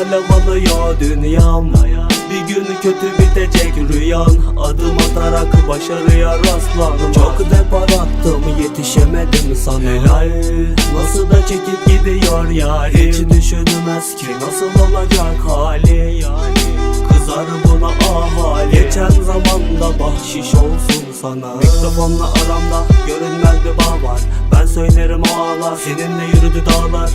alev alıyor dünyam. Bir gün kötü bitecek rüyan. Adım atarak başarıya rastladım Çok depar attım yetişemedim sana. Helal. Nasıl da çekip gidiyor yarim. Hiç düşünmez ki nasıl olacak hali Kızar buna ahali. Geçen zamanda bahşiş olsun sana. Mikrofonla aramda görünmez bir bağ var. Ben söylerim o ağlar. Seninle yürüdü dağlar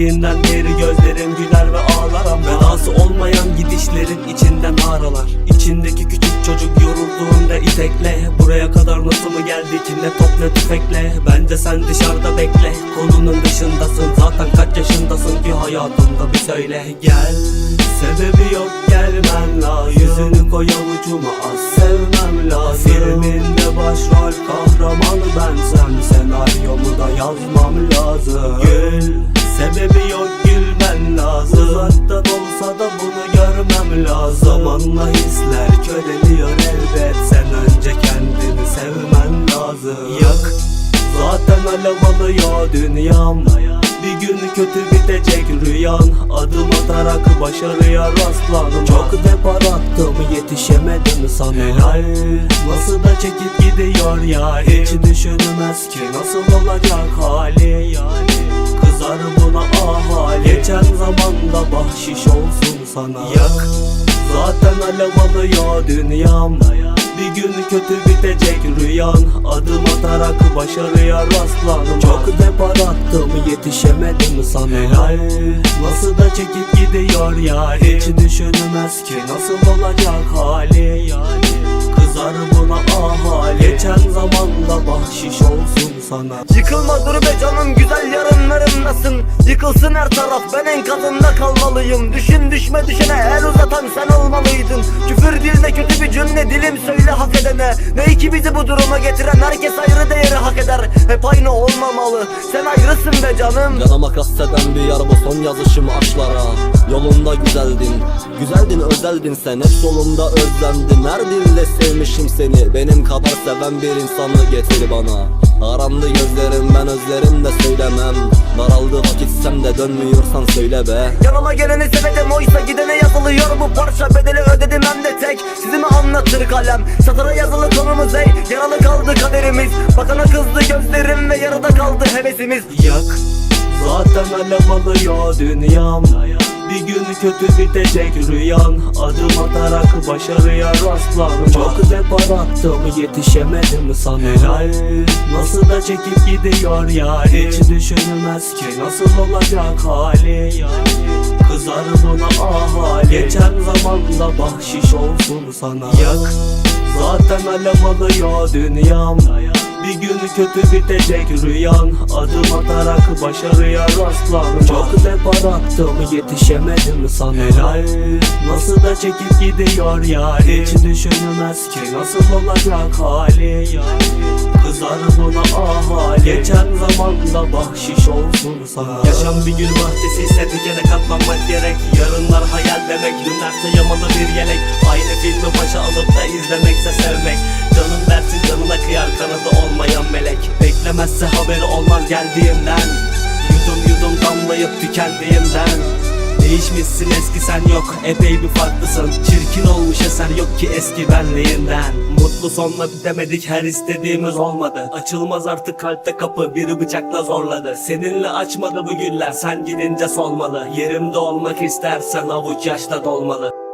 Gittiğinden beri gözlerim güler ve ağlar. Ama Vedası olmayan gidişlerin içinden ağrılar. İçindeki küçük çocuk yorulduğunda itekle Buraya kadar nasıl mı geldik ne top ne tüfekle? Bence sen dışarıda bekle. Konunun dışındasın zaten kaç yaşındasın ki hayatımda bir söyle. Gel Sebebi yok gelmen lazım. Yüzünü koy avucuma az sevmem lazım. Filminde başrol kahramanı bensem Senaryomu da yazmam köreliyor elbet. Sen önce kendini sevmen lazım. Yak Zaten alev alıyor dünyam. Bir gün kötü bitecek rüyan. Adım atarak başarıya rastladım Çok depar attım yetişemedim sana. Helal. Nasıl da çekip gidiyor ya? Hiç düşünmez ki nasıl olacak hali Kızar buna ahali. Geçen zamanda bahşiş olsun sana. Yak Zaten alev alıyor dünyam. Bir gün kötü bitecek rüyan. Adım atarak başarıya rastladım Çok depar attım yetişemedim sana. Helal. Nasıl da çekip gidiyor ya? Hiç düşünmez ki nasıl olacak hali. Kızar buna ahali. Geçen zamanda bahşiş olsun sana. Yıkılma dur be canım güzel yarınlarımdasın Yıkılsın her taraf ben enkazında kalmalıyım. Düşün düşme düşene el uzatan sen olmalıydın. Küfür diline kötü bir cümle dilim söyle hak edene. Ne ki bizi bu duruma getiren herkes ayrı değeri hak eder. Hep aynı olmamalı sen ayrısın be canım. Yanıma kasteden bir yar bu son yazışım aşklara Yolunda güzeldin Güzeldin özeldin sen. Hep solumda özlendim Her dille sevmişim seni. Benim kadar seven bir insanı getir bana. Arandı gözlerim ben özlerim de söylemem. Daraldı vakitsem de dönmüyorsan söyle be. Yanıma geleni sevedim oysa gidene yazılıyor bu parça. Bedeli ödedim hem de tek. Sizi mi anlatır kalem? Satıra yazılı konumuz ey. Yaralı kaldı kaderimiz. Bakana kızdı gözlerim ve yarıda kaldı hevesimiz. Yak Zaten alev alıyor dünyam Bir gün kötü bitecek rüyan. Adım atarak başarıya rastladım Çok depar attım yetişemedim sana. Helal. Nasıl da çekip gidiyor ya Hiç düşünmez ki nasıl olacak hali Kızar buna ahali. Geçen zamanda bahşiş olsun sana. Yak. Zaten alev alıyor dünyam bir gün kötü bitecek rüyan. Adım atarak başarıya rastladım Çok depar attım yetişemedim sana. Helal. Nasıl da çekip gidiyor ya Hiç düşünmez ki nasıl olacak hali Kızar buna ahali. Geçen zamanda bahşiş olsun sana. Yaşam bir gül bahçesi ise dikene katlanmak gerek. Yarınlar hayal demek Dünlerse yamalı bir yelek. Aynı filmi başa alıp da izlemekse sevmek. Canın dersin canına kıyar kanadı Beklemezse haberi olmaz geldiğimden Yudum yudum damlayıp tükendiğimden Değişmişsin eski sen yok epey bir farklısın. Çirkin olmuş eser yok ki eski benliğinden. Mutlu sonla bitemedik her istediğimiz olmadı. Açılmaz artık kalpte kapı biri bıçakla zorladı. Seninle açmadı bu güller sen gidince solmalı. Yerimde olmak istersen avuç yaşta dolmalı